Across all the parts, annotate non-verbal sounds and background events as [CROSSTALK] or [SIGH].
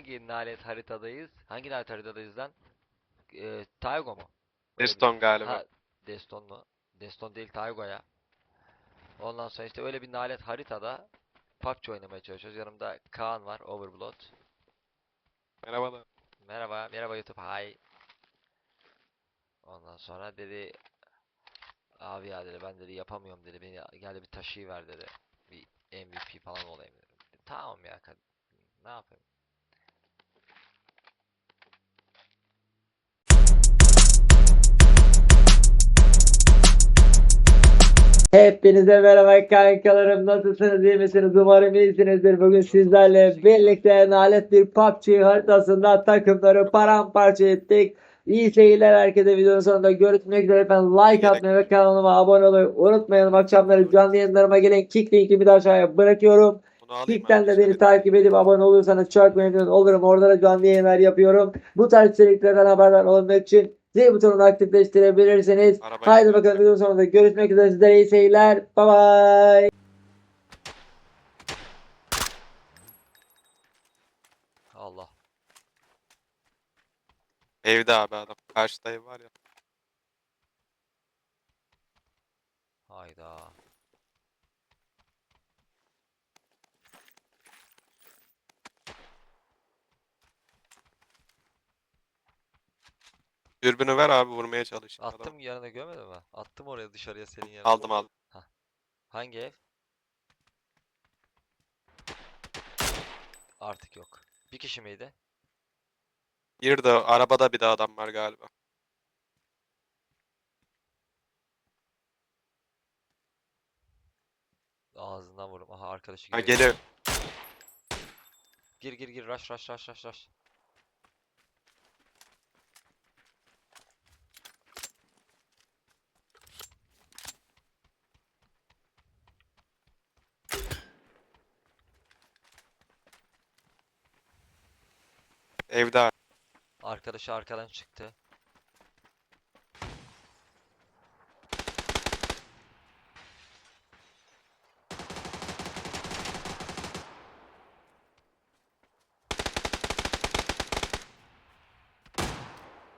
hangi nalet haritadayız? Hangi nalet haritadayız lan? Ee, Taygo mu? Deston galiba. Ha, Deston mu? Deston değil Taygo ya. Ondan sonra işte öyle bir nalet haritada PUBG oynamaya çalışıyoruz. Yanımda Kaan var, Overblood. Merhaba da. Merhaba, merhaba YouTube, hi. Ondan sonra dedi, abi ya dedi, ben dedi yapamıyorum dedi, beni gel de bir taşıyıver dedi. Bir MVP falan olayım dedim. Tamam ya, ne yapayım? Hepinize merhaba kankalarım. Nasılsınız? İyi misiniz? Umarım iyisinizdir. Bugün sizlerle birlikte nalet bir PUBG haritasında takımları paramparça ettik. İyi seyirler herkese. Videonun sonunda görüşmek üzere. Efendim like atmayı ve kanalıma abone olmayı unutmayalım. Akşamları canlı yayınlarıma gelen kick linkimi de aşağıya bırakıyorum. Kick'ten de beni takip edip abone olursanız çok memnun olurum. Orada da canlı yayınlar yapıyorum. Bu tarz içeriklerden haberdar olmak için zil butonunu aktifleştirebilirsiniz. Araba Haydi bakalım videonun sonunda görüşmek üzere. Sizlere iyi seyirler. Bye bye. Allah. Evde abi adam. Karşıda ev var ya. Hayda. Dürbünü ver abi vurmaya çalış. Adam. Attım yanına görmedin mi? Attım oraya dışarıya senin yanına. Aldım aldım. Hangi ev? Artık yok. Bir kişi miydi? Bir de arabada bir de adam var galiba. Ağzından vururum. Aha arkadaşı Ha geliyor. geliyor. Gir gir gir rush rush rush rush rush. Evde. Arkadaşı arkadan çıktı.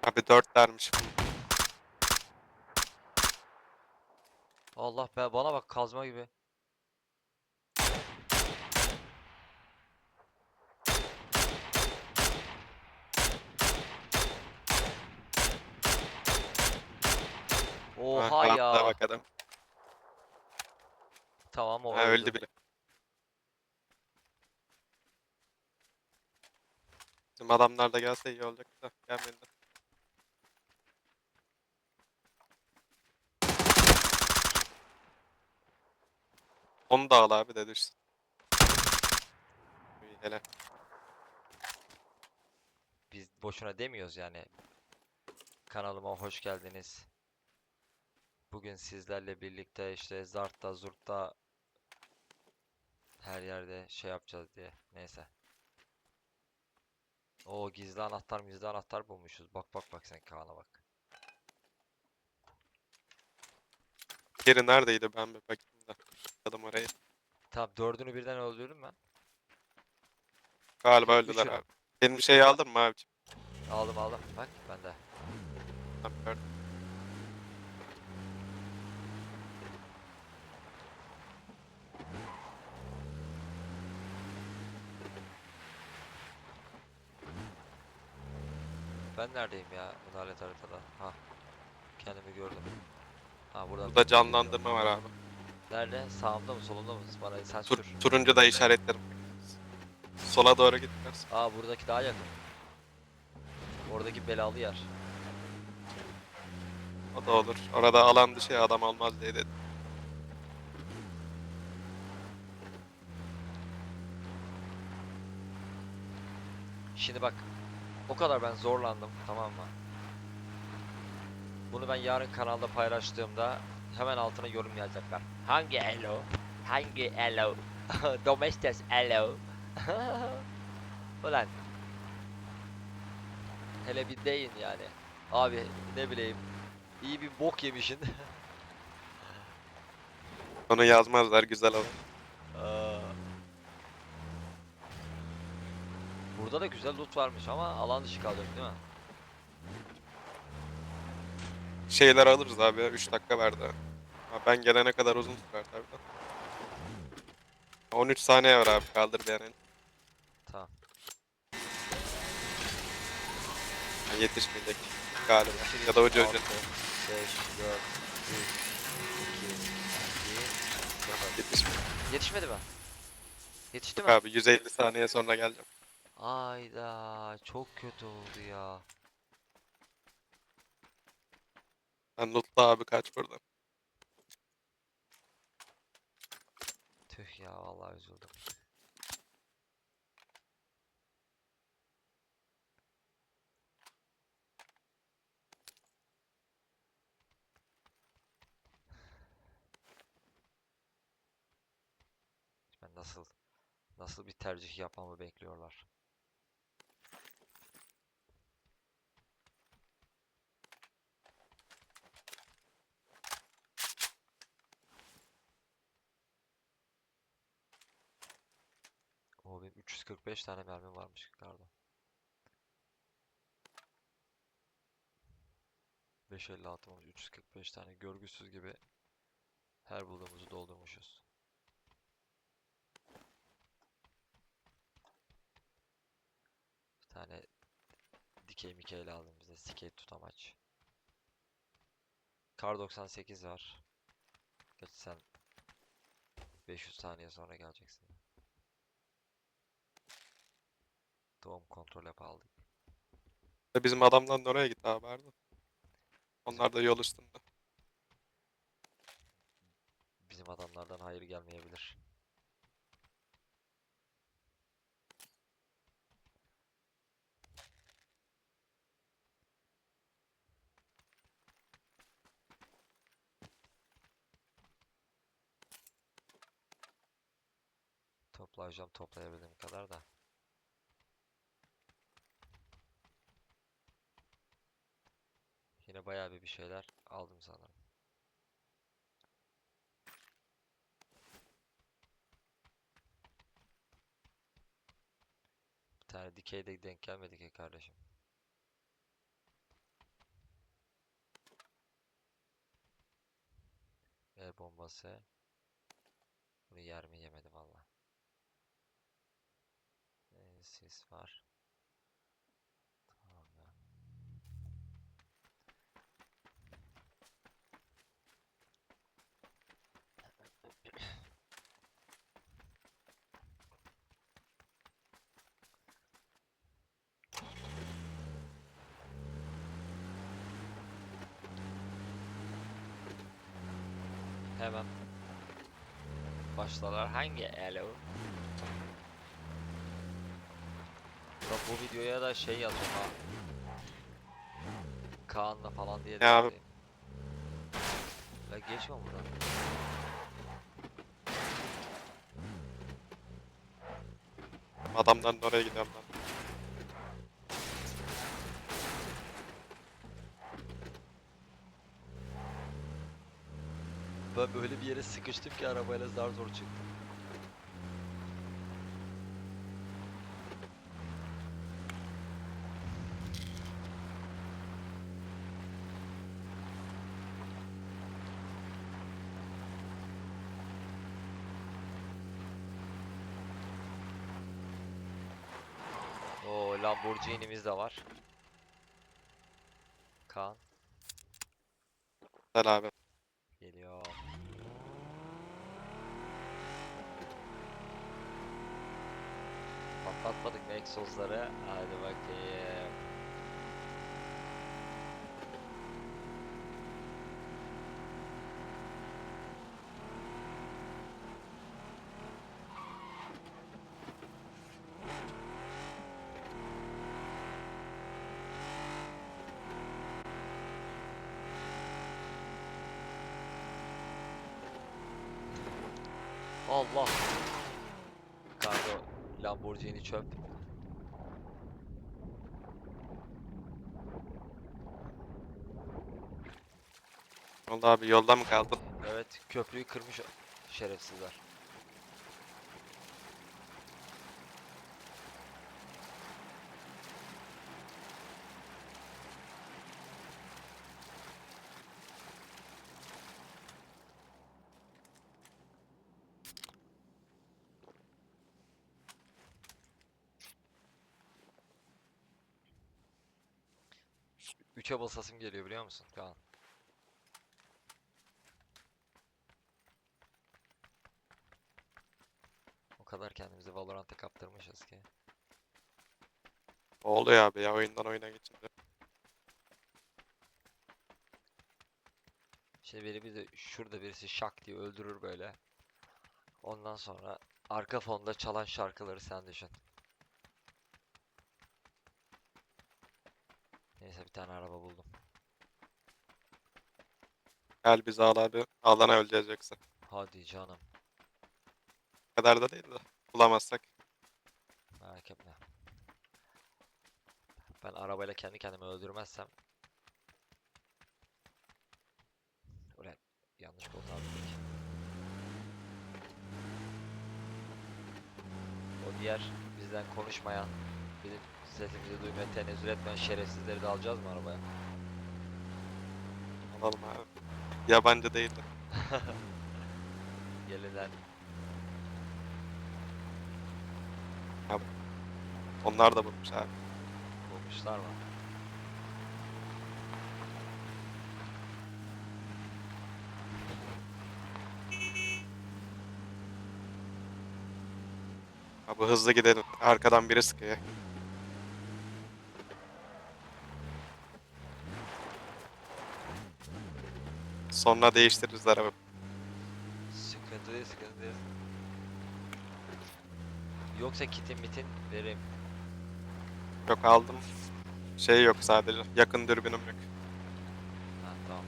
Abi dörtlermiş. Allah be bana bak kazma gibi. Ha, Oha kanatta ya. bak adam. Tamam o Ha, öldü bile. Bizim adamlar da gelse iyi olacak da gelmedi. Onu da al abi de düşsün. İyi, Hele. Biz boşuna demiyoruz yani. Kanalıma hoş geldiniz. Bugün sizlerle birlikte işte Zart'ta, Zurt'ta her yerde şey yapacağız diye. Neyse. O gizli anahtar, gizli anahtar bulmuşuz. Bak bak bak sen Kaan'a bak. Geri neredeydi ben bir bakayım da. Adam orayı. Tamam dördünü birden öldürdüm ben. Galiba öldüler lira. abi. Benim bir şey aldın mı abiciğim? Aldım aldım. Bak bende. Tamam, gördüm. Ben neredeyim ya? Adalet haritada. Ha. Kendimi gördüm. Ha buradan. Burada canlandırma var abi. Nerede? Sağımda mı solumda mı? Bana sen Tur, sür. turuncu da işaretlerim. Sola doğru git biraz. Aa buradaki daha yakın. Oradaki belalı yer. O da olur. Orada alan dışı adam almaz diye dedim. Şimdi bak. O kadar ben zorlandım tamam mı? Bunu ben yarın kanalda paylaştığımda hemen altına yorum yazacaklar. Hangi elo? Hangi elo? [LAUGHS] Domestos elo? [LAUGHS] Ulan. Hele bir deyin yani. Abi ne bileyim. İyi bir bok yemişin. [LAUGHS] Onu yazmazlar güzel olur. Aa. Burada da güzel loot varmış ama alan dışı kalacak değil mi? Şeyler alırız abi ya. 3 dakika verdi. Ha, ben gelene kadar uzun sürer tabii de. 13 saniye var abi kaldır bir an. Tamam. Ha, Yetişmeyecek galiba. Ya da hoca hoca. 5, 4, 3, 2, 1, Yetişmeyecek Yetişmedi mi? Yetişti mi? abi 150 saniye sonra geleceğim. Ayda çok kötü oldu ya. Ben lootla abi kaç buradan. Tüh ya vallahi üzüldüm. Ben nasıl nasıl bir tercih yapmamı bekliyorlar. O benim 345 tane mermim varmış yukarıda. 556 olmuş 345 tane görgüsüz gibi her bulduğumuzu doldurmuşuz. Bir tane dikey mikey lazım bize skate tutamaç. Kar 98 var. Geç sen 500 saniye sonra geleceksin. Doğum kontrol yap aldık. Ve Bizim adamdan da oraya gitti abi. Onlar da yol üstünde. Bizim adamlardan hayır gelmeyebilir. Toplayacağım toplayabildiğim kadar da. Yine bayağı bir bir şeyler aldım sanırım. Bir tane dikey de denk gelmedi ki kardeşim. El bombası. Bunu yer mi yemedi valla. Ee, sis var. Tamam ya. Hemen başlarlar. Hangi elo? Bak bu videoya da şey yazacağım ha. Kaan'la falan diye de abi? yazayım. Geçme buradan. Adamdan da oraya gidiyorum ben. Ben böyle bir yere sıkıştım ki arabayla zar zor çıktım. Lamborghini'miz de var. Kaan Gel abi. geliyor. Egzozları? Hadi bakayım. Allah. Kargo Lamborghini çöp. oldu abi? Yolda mı kaldın? Evet köprüyü kırmış şerefsizler. Üçe basasım geliyor biliyor musun? Kaan. Kadar kendimizi Valorant'a kaptırmışız ki. Oluyor abi ya oyundan oyuna geçince. Şimdi biri bir de şurada birisi şak diye öldürür böyle. Ondan sonra arka fonda çalan şarkıları sen düşün. Neyse bir tane araba buldum. Gel bizi al abi. Alana öleceğiz yoksa. Hadi canım. Kadar da değil de. Bulamazsak. Merak etme. Ben arabayla kendi kendimi öldürmezsem Ulan yanlış koltuğa bindik. O diğer bizden konuşmayan, bizim sesimizi duymaya tenezzül etmeyen şerefsizleri de alacağız mı arabaya? Alalım abi. Yabancı değil de. [LAUGHS] Gelin lan. Onlar da bulmuş abi. Bulmuşlar mı? Abi hızlı gidelim. Arkadan biri sıkıyor. Sonra değiştiririz araba. Sıkıntı değil, sıkıntı değil. Yoksa kitin mitin vereyim. Yok aldım. Şey yok sadece. Yakın dürbünüm yok. Ha tamam.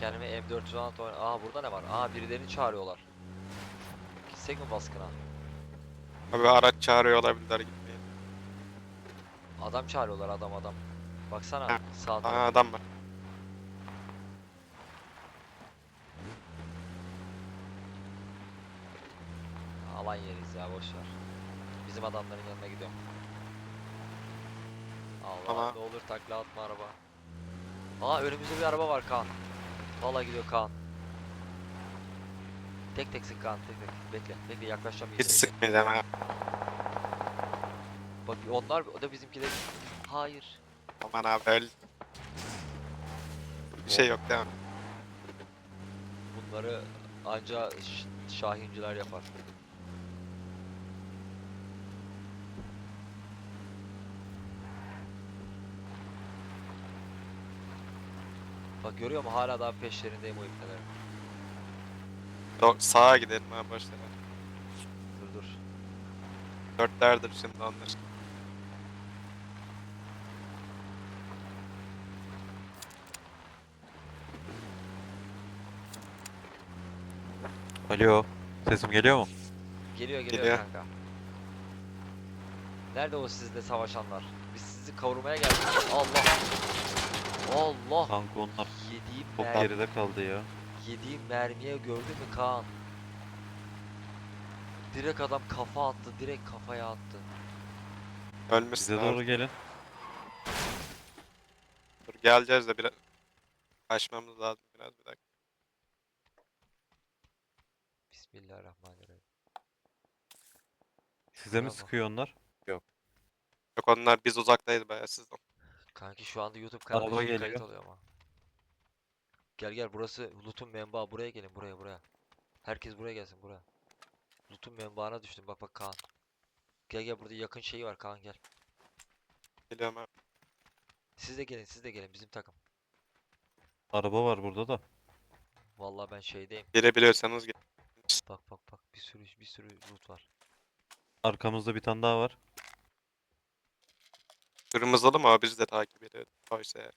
Kendime M416 oyna... Aa burada ne var? Aa birilerini çağırıyorlar. Gitsek mi baskına? Abi araç çağırıyor olabilirler gitmeyin. Adam çağırıyorlar adam adam. Baksana Ha, sağda. Aa adam var. Alan yeriz ya boş ver. Bizim adamların yanına gidiyorum. Allah Ama- ne olur takla atma araba. Aa önümüzde bir araba var Kaan. Vallahi gidiyor Kaan. Tek tek sık Kaan tek tek. Bekle bekle yaklaşacağım Hiç sıkmayacağım ha. Bak onlar o da bizimkiler. Hayır. Aman abi öl. Bir şey yok değil mi? Bunları anca şahinciler yapar. Bak görüyor musun hala daha peşlerindeyim o ipnelerin. Do- sağa gidelim ha ver. Dur dur. Dörtlerdir şimdi onlar. Alo, sesim geliyor mu? Geliyor geliyor Geliyor. kanka. Nerede o sizle savaşanlar? Biz sizi kavurmaya geldik. Allah. Allah. Kanka onlar Yediğim çok mermi, geride kaldı ya. yediğim mermiye gördün mü Kaan? Direkt adam kafa attı. Direkt kafaya attı. Ölmüşsün Bize abi. doğru gelin. Dur geleceğiz de biraz. Kaçmamız lazım biraz bir dakika. Bismillahirrahmanirrahim. Size mi Bravo. sıkıyor onlar? Yok onlar biz uzaktayız bayağı sizden. Kanki şu anda YouTube Araba kanalı için kayıt geliyor. oluyor ama. Gel gel burası loot'un menbaı. Buraya gelin buraya buraya. Herkes buraya gelsin buraya. Loot'un menbaına düştüm bak bak Kaan. Gel gel burada yakın şeyi var Kaan gel. Geliyorum abi. Siz de gelin siz de gelin bizim takım. Araba var burada da. Vallahi ben şeydeyim. Gelebiliyorsanız gel. Bak bak bak bir sürü bir sürü loot var. Arkamızda bir tane daha var. Kırmızılı mı abi biz de takip ediyoruz. Oysa eğer.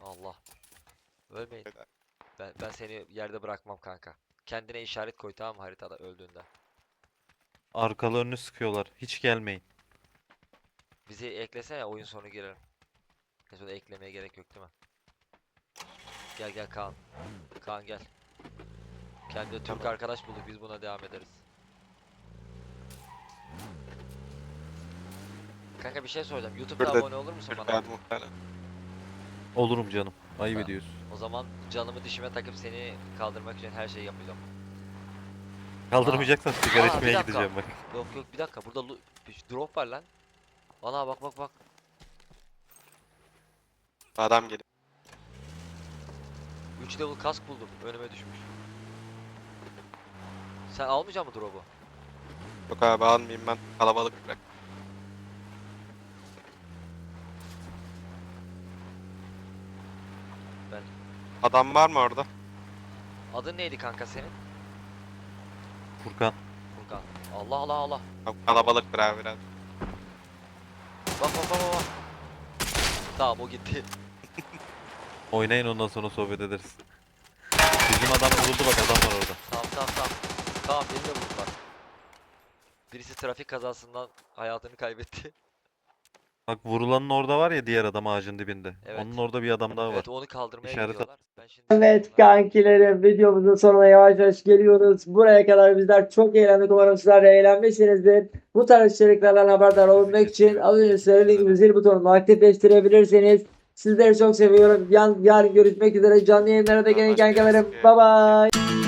Allah. Ölmeyin. Helal. Ben, ben seni yerde bırakmam kanka. Kendine işaret koy tamam mı haritada öldüğünde. Arkalarını sıkıyorlar. Hiç gelmeyin. Bizi eklesene oyun sonu girelim. Neyse eklemeye gerek yok değil mi? Gel gel Kaan. Kaan gel. Kendine Türk Tamam. arkadaş bulduk biz buna devam ederiz. Kanka bir şey soracağım. YouTube'da Burada abone olur musun bana? muhtemelen. Olurum canım. Ayıp Ha. ediyorsun. O zaman canımı dişime takıp seni kaldırmak için her şeyi yapacağım. Kaldırmayacaksan sigara Aa, bir içmeye dakika. gideceğim bak. Yok yok bir dakika burada lu- bir drop var lan. Ana bak bak bak. Adam geliyor. 3 level kask buldum. Önüme düşmüş. Sen almayacak mı drop'u? Yok abi almayayım ben. Kalabalık bırak. Ben- Adam var mı orada? Adın neydi kanka senin? Furkan. Furkan. Allah Allah Allah. Yok, Kalabalık biraz. Bak bak bak bak. bak. Tamam o gitti. [LAUGHS] Oynayın ondan sonra sohbet ederiz. Bizim adam vuruldu bak adam var orada. Tamam tamam tamam. Tamam beni de vurdular. Birisi trafik kazasından hayatını kaybetti. Bak vurulanın orada var ya diğer adam ağacın dibinde. Evet. Onun orada bir adam daha var. Evet onu kaldırmaya İşaret gidiyorlar. Ben şimdi Evet kankilerim videomuzun sonuna yavaş yavaş geliyoruz. Buraya kadar bizler çok eğlendik. Umarım sizler de eğlenmişsinizdir. Bu tarz içeriklerden haberdar olmak için az önce söylediğim gibi zil butonunu aktifleştirebilirsiniz. Sizleri çok seviyorum. Yan, yarın görüşmek üzere. Canlı yayınlara da gelin kankalarım. bir- Bye bye.